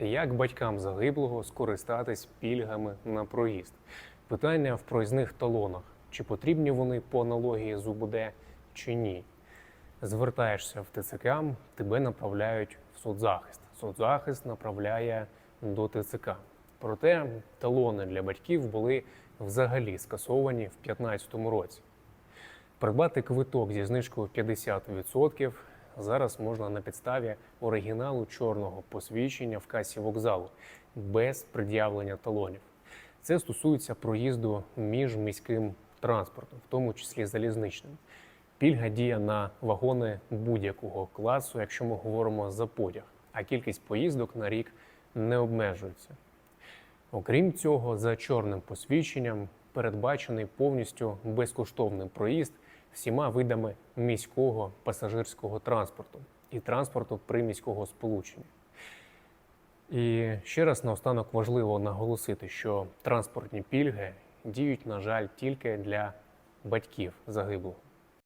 Як батькам загиблого скористатись пільгами на проїзд? Питання в проїзних талонах: чи потрібні вони по аналогії з УБД чи ні? Звертаєшся в ТЦК, тебе направляють в соцзахист. Соцзахист направляє до ТЦК. Проте талони для батьків були взагалі скасовані в 2015 році. Придбати квиток зі знижкою 50% зараз можна на підставі оригіналу чорного посвідчення в касі вокзалу без пред'явлення талонів. Це стосується проїзду між міським транспортом, в тому числі залізничним. Пільга діє на вагони будь-якого класу, якщо ми говоримо за потяг, а кількість поїздок на рік не обмежується. Окрім цього, за чорним посвідченням передбачений повністю безкоштовний проїзд всіма видами міського пасажирського транспорту і транспорту приміського сполучення. І ще раз наостанок важливо наголосити, що транспортні пільги діють, на жаль, тільки для батьків загиблого.